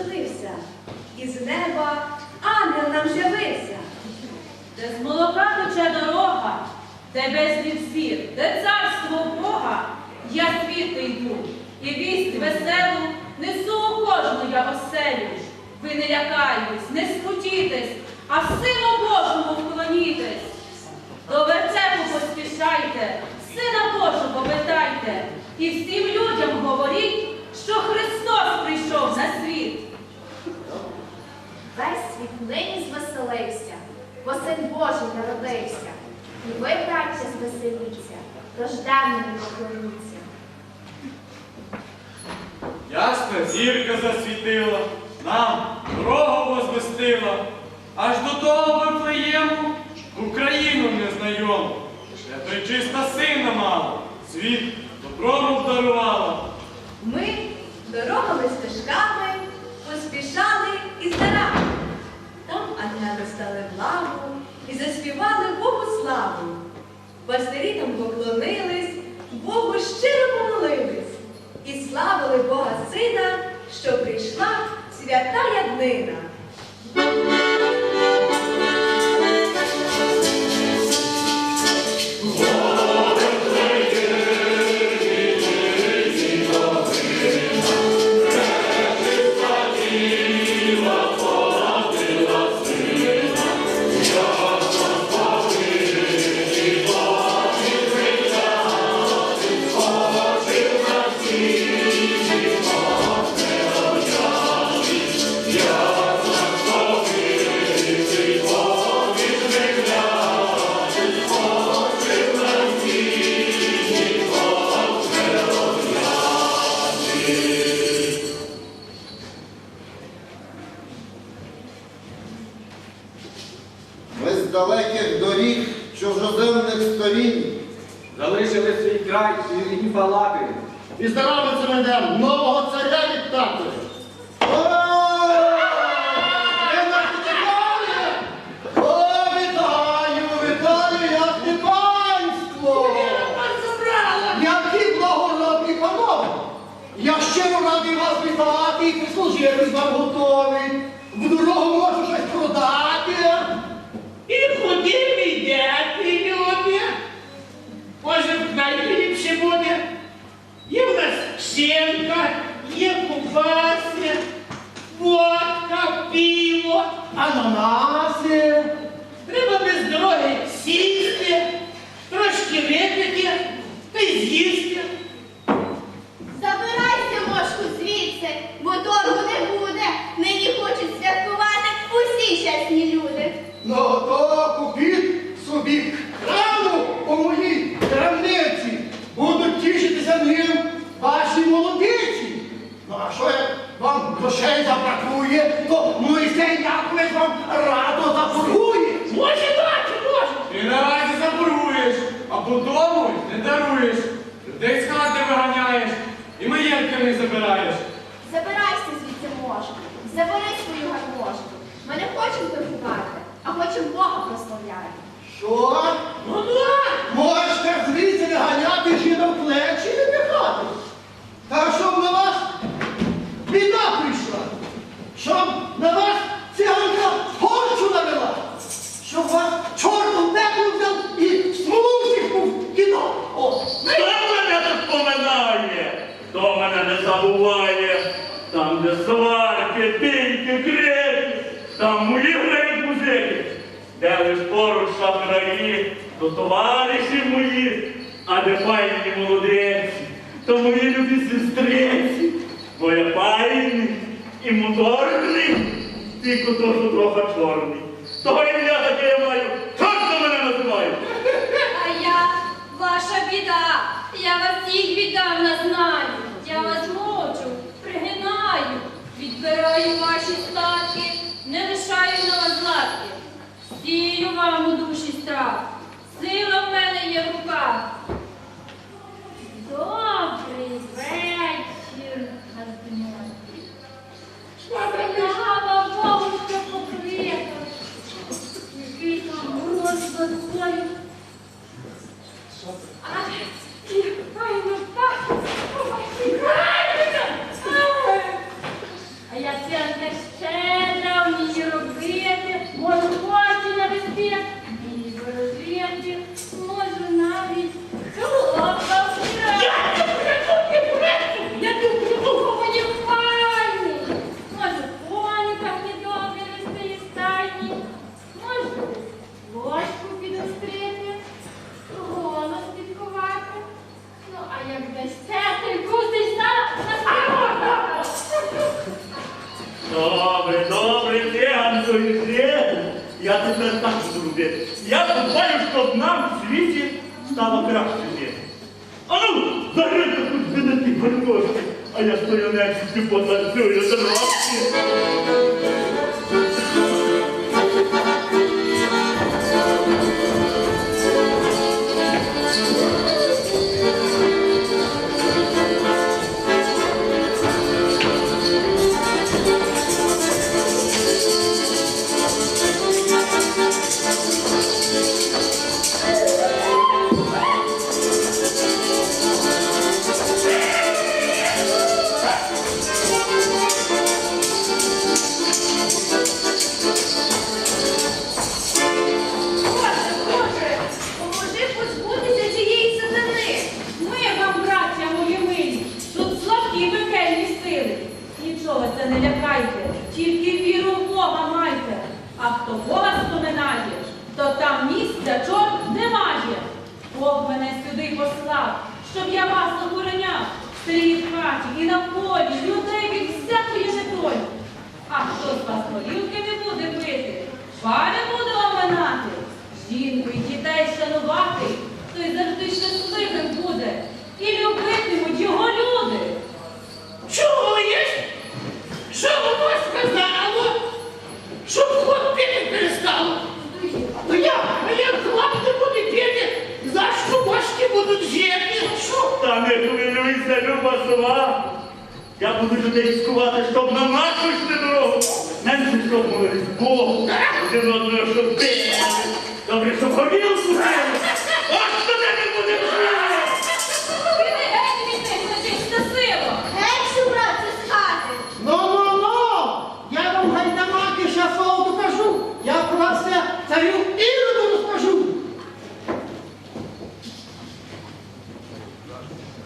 голос розстелився. Із неба ангел нам з'явився. Де з молока тече дорога, де безліч зір, де царство Бога, я світи йду, і вість веселу несу у кожну я оселю. Ви не лякайтесь, не скрутітесь, а в силу Божому вклонітесь. До вертепу поспішайте, Сина Божого питайте, і всім людям говоріть, що Христос прийшов на світ. Весь світ нині звеселився, бо син Божий народився. І ви, браття, звеселіться, рожденному поклоніться. Ясна зірка засвітила, нам дорогу возвестила, аж до того Вифлеєму в Україну незнайому, де причиста сина мала, світ добром обдарувала. Ми дорогами стежками поспішали із дарами. Ангели стали в лаву і заспівали Богу славу. Пастирі там поклонились, Богу щиро помолились і славили Бога Сина, що прийшла свята яднина. Грошей забракує, то Моїсей Яковлевич вам радо заборує. Може дати, може. Ти наразі заборуєш, а дому не даруєш. Людей з хати виганяєш і маєтки не забираєш. Забирайся звідси мошку, забери свою гарможку. Ми не хочемо торгувати, а хочемо Бога прославляти. Що? Ну да. Збираю ваші статки, не лишаю на вас озладки. Сію вам у душі страх. Сила в мене є в руках. Сюди послав, щоб я вас охороняв, в селі в хаті і на полі, людей від всякої недолі. А хто з вас горілки не буде пити, пари буде оминати, жінку і дітей шанувати, той завжди щасливим буде, і любитимуть його люди. Чуєш? Що воно сказало? Щоб ход пити перестало. А я, а я хлоп не буду пити, за що башки будуть жити? Що? Та не хвилюйся. Я буду людей скувати, щоб на нашу йшли дорогу. Менше, щоб молились Богу, один одного, щоб ти. Добре, щоб горілку пили. Ось що не буде жити. Піди геть від них, нечиста сила. Геть, братце, з хати. Ну, ну, ну! Я вам гайдамаки ще слово докажу. Я про вас все царю Іроду розкажу.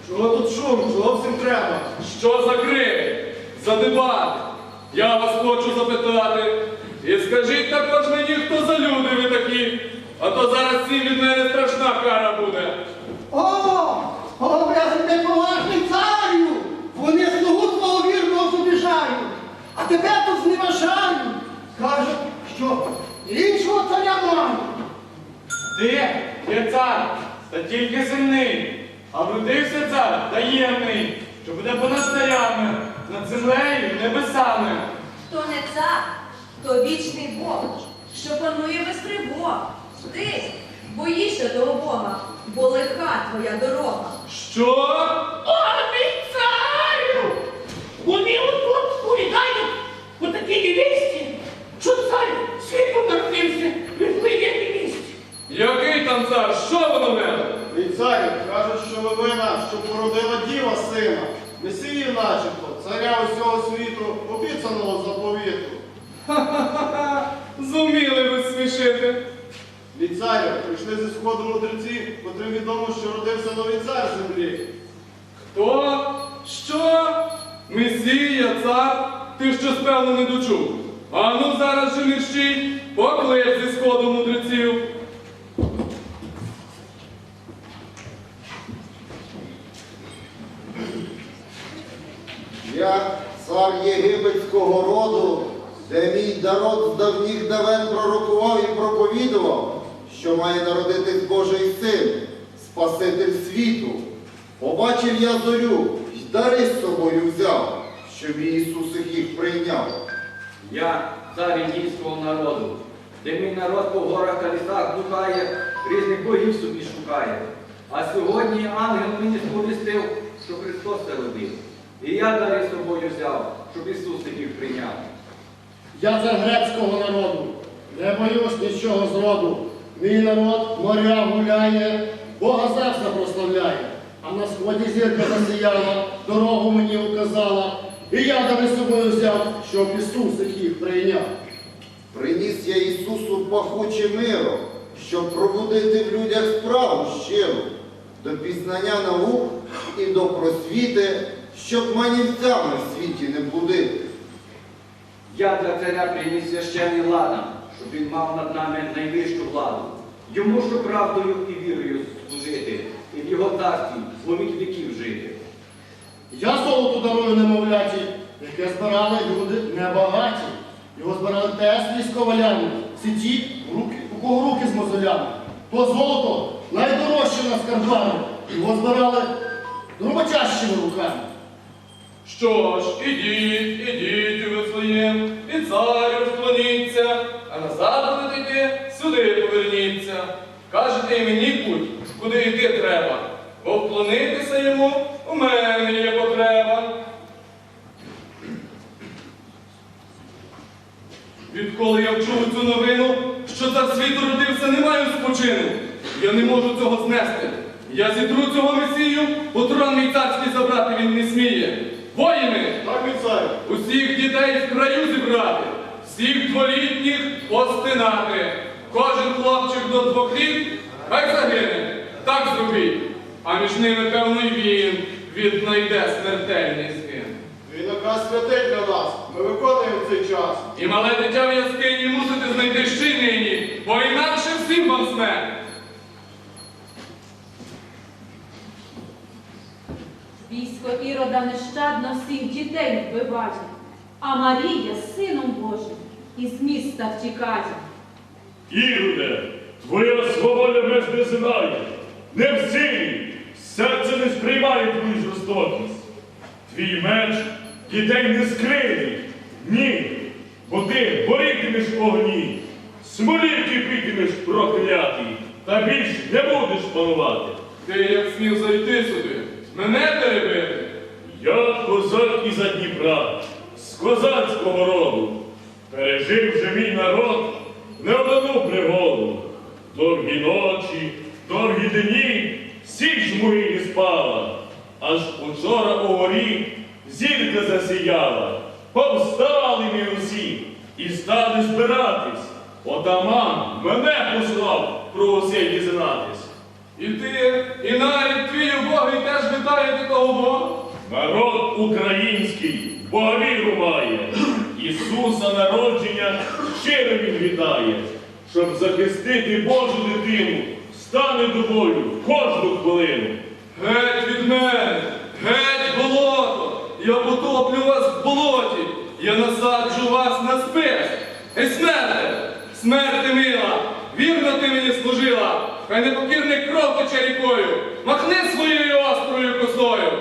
Чого тут шум? Чого всім треба? Що за крик? За дебати? Я вас хочу запитати. І скажіть також мені, хто за люди ви такі, а то зараз всім від мене страшна кара буде. О, о, я неповажний царю! Вони слугу твого вірного зобіжають, а тебе тут зневажають. Кажуть, що іншого царя мають. Ти є цар, та тільки земний, а вродився цар таємний, що буде понад царями, над землею і небесами. Хто не цар, то вічний Бог, що панує без тривог. Ти боїшся того Бога, бо лиха твоя дорога. Що? О, мій царю! Вони отут повідають по такій невісті, що цар світу народився твоєї невісті. Який цар? Що воно в мене? І царю кажуть, що ви вина, що породила діва сина, Месію начебто, царя усього світу, обіцяного заповіту. Ха-ха-ха! Зуміли ви смішити. Від царю прийшли зі сходу мудреці, котрим відомо, що родився новий цар землі. Хто? Що? Месія, цар? Ти щось певно не дочув. А ну зараз же мерщій, поклич зі сходу мудреців. Я цар єгипетського роду, де мій народ з давніх давен пророкував і проповідував, що має народитись Божий син, Спаситель світу. Побачив я зорю, й дари з собою взяв, щоб Ісус їх прийняв. Я цар індійського народу. де мій народ по горах та лісах блукає, різних богів собі шукає. А сьогодні ангел мені сповістив, що Христос це родив. І я дари з собою взяв, щоб Ісус їх прийняв. Я це грецького народу, не боюсь нічого зроду. Мій народ моря гуляє, Бога Зевса прославляє. А на сході зірка засіяла, дорогу мені указала. І я дари з собою взяв, щоб Ісус їх прийняв. Приніс я Ісусу пахуче миро, щоб пробудити в людях справу щиру, до пізнання наук і до просвіти, щоб манівцями в світі не блудити. Я для царя приніс священний ладан, щоб він мав над нами найвищу владу. Йому ж правдою і вірою служити, і в його царстві зломить віків жити. Я золото дарую немовляті, яке збирали люди небагаті. Його збирали теж військовалями, всі ті, руки, у кого руки з мозолями. То золото найдорожче на скарбами. Його збирали роботящими руками. Що ж, ідіть, ідіть у Вифлеєм, і царю вклоніться, а назад будете сюди поверніться. Кажете і мені путь, куди йти треба, бо вклонитися йому у мене є потреба. Відколи я вчув цю новину, що цар світу родився, не маю спочину. Я не можу цього знести. Я зітру цього месію, бо трон мій царський забрати він не сміє. Воїни, Так, мій царю. усіх дітей в краю зібрати, всіх дволітніх постинати. Кожен хлопчик до двох літ хай загине. Так зробіть. А між ними, певно, й він віднайде смертельний згин. Він наказ святий для нас. Ми виконуємо цей час. І мале дитя в яскині мусите знайти ще нині, бо інакше всім вам смерть. Військо Ірода нещадно всіх дітей вбиває, а Марія з сином Божим із міста втікає. Іруде, твоя свобода меж не знає, не в силі, серце не сприймає твою жорстокість. Твій меч дітей не скривить, ні, бо ти горітимеш огні, смолівки питимеш проклятий, та більш не будеш панувати. Ти як смів зайти сюди, мене перебити. Я козак із Дніпра, з козацького роду. Пережив вже мій народ не одну пригоду. Довгі ночі, довгі дні, січ могилі спала. Аж учора у горі зірка засіяла. Повстали ми усі і стали збиратись. Отаман мене послав про усе дізнатись. І ти, і навіть твій убогий теж вітаєте того Бога. Народ український Боговіру має, Ісуса народження щиро він вітає, щоб захистити Божу дитину, стане до бою в кожну хвилину. Геть від мене, геть болото, я потоплю вас в болоті, я насаджу вас на спис. Ей, смерте, смерти мила, вірно ти мені служила, хай непокірний кров тече рікою, махни своєю острою косою.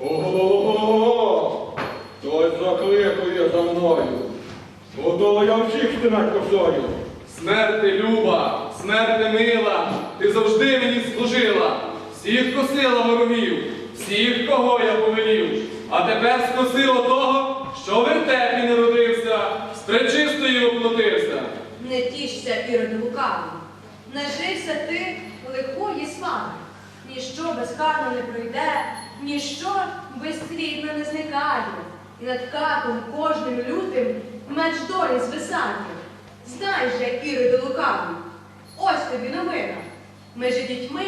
Ого! Хтось закликує за мною. Готово я всіх стинать косою. Смерти люба, смерти мила, ти завжди мені служила, всіх косила ворогів, всіх, кого я повелів, а тепер скосило того, що в вертепі не родився, з пречистою оплотився. Не тішся, Іроди лукавий. Нажився ти лихої слави. Ніщо безкарно не пройде, ніщо безслідно не зникає. І над катом кожним лютим меч долі звисає. Знай же, Іроди лукавий, ось тобі новина. Ми же дітьми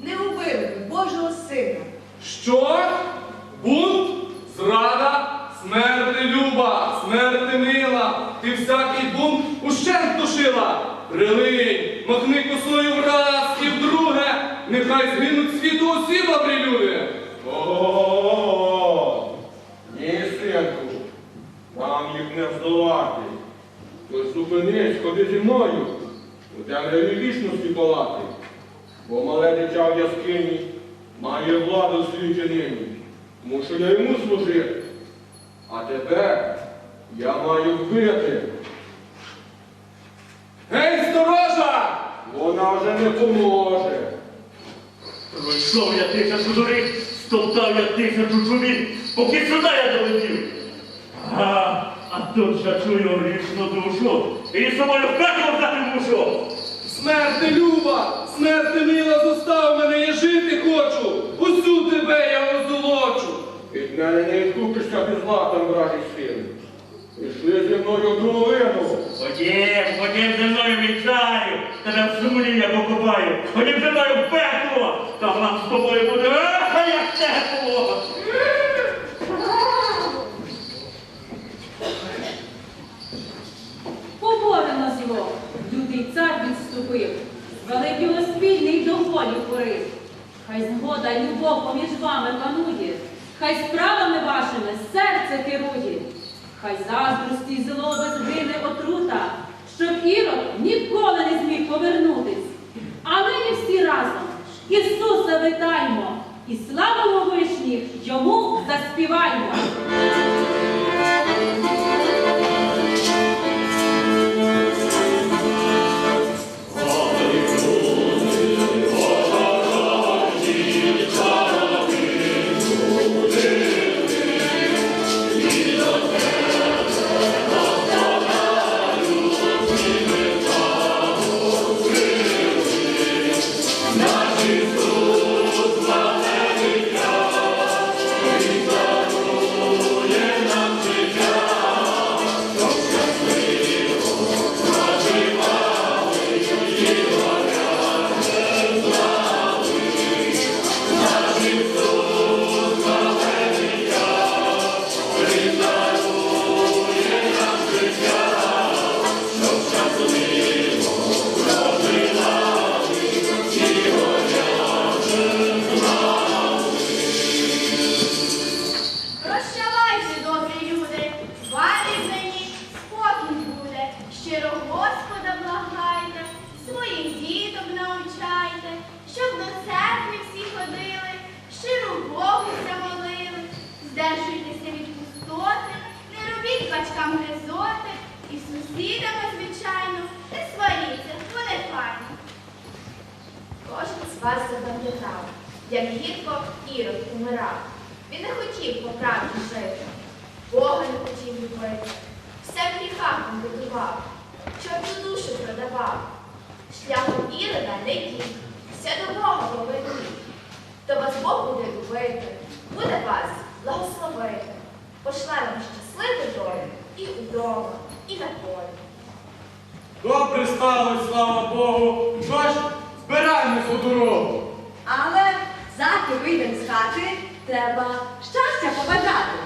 не убили Божого сина. Що? Бунт? Зрада? Смерти люба, смерти мила, ти всякий бунт ущент душила. Прилинь, махни косою враз і вдруге, нехай згинуть світу усі добрі люди. Ого! Ні, синку, нам їх не здолати. Тож зупинись, ходи зі мною, у темряві вічності палати. Бо мале дитя в яскині має владу в світі нині. Мушу я йому служити. А тебе я маю вбити. Не поможе. Пройшов я тисячу доріг, стоптав я тисячу чумів, поки сюди я долетів. А, а тут же чую грішну душу, і собою в пекло взяти мушу. Смерти люба, смерти мила, зостав мене, я жити хочу. Усю тебе я озолочу. Від мене не відкупишся ти златом, вражий син. Пішли зі мною в домовину. Ходім, ходім зі мною вінчаю, тебе в землі я покупаю. Ходім зі мною в пекло, там нам з тобою буде, ах, як тепло. Поборено зло, лютий цар відступив, великий оспільний до волі порив. Хай згода й любов поміж вами панує, хай справами вашими серце керує, хай заздрості й злоби згине отрута, щоб ірод ніколи не зміг повернутись. А нині всі разом Ісуса витаймо і славимо вишніх йому заспіваймо. Батькам гризоти, і сусідами, звичайно, не сваріться, бо не файно. Кожен з вас запам'ятав, як гірко Ірод умирав. Він не хотів по жити, Бога не хотів любити, все в гріхах будував, чорну душу продавав. Шляхом Ірода не йдіть, все до Бога поверніть. То вас Бог буде любити, буде вас благословити, пошле вам щасливу долю і удома, і на полі. Добре сталося, слава Богу. Що ж, збираємось у дорогу. Але заки вийдемо з хати, треба щастя побажати.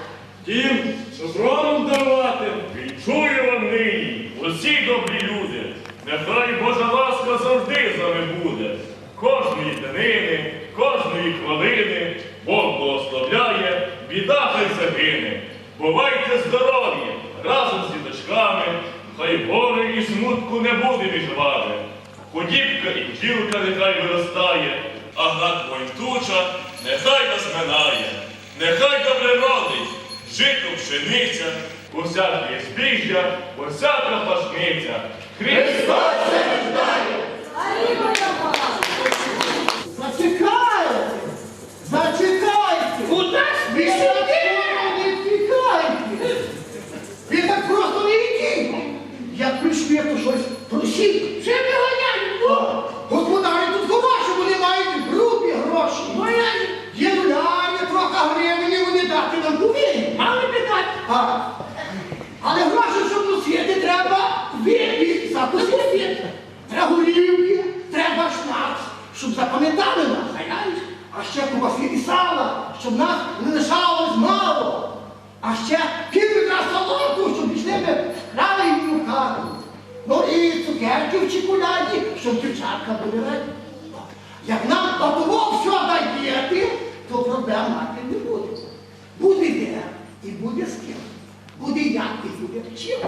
Тім, добро нам дарувати. Відчую вам нині, усі добрі люди, нехай Божа ласка завжди з вами буде. Кожної днини, кожної хвилини Бог благословляє, біда хай загине. Бувайте здорові разом з діточками, хай горе і смутку не буде між вами. Подібка і бджілка нехай виростає, а град туча нехай нас минає. Нехай добре родить, жито пшениця, усяке збіжжя, усяка пашниця. Христос! Зачекайте! Зачекайте! Куда Ви ж просіть! Вже виганяю, Господарі тут гроші, вони мають грубі гроші! Виганяю. Є нуля, трохи гривень, вони дати нам повинні! Мали би дати. А, але гроші, щоб носити, треба випити, закусити. Треба горілки, треба шнапс, щоб запам'ятали нас. А ще кубаси і сала, щоб нас не лишалось мало. А ще піввідра солодку, щоб пішли ми вкрали її в хату. Ну і цукерки в чоколяді, щоб дівчатка були раді. Як нам того все даєте, то проблем мати не буде. Буде де і буде з ким. Буде як і буде чим.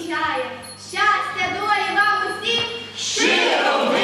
5 aer, 6, 2, va auzi? Și români!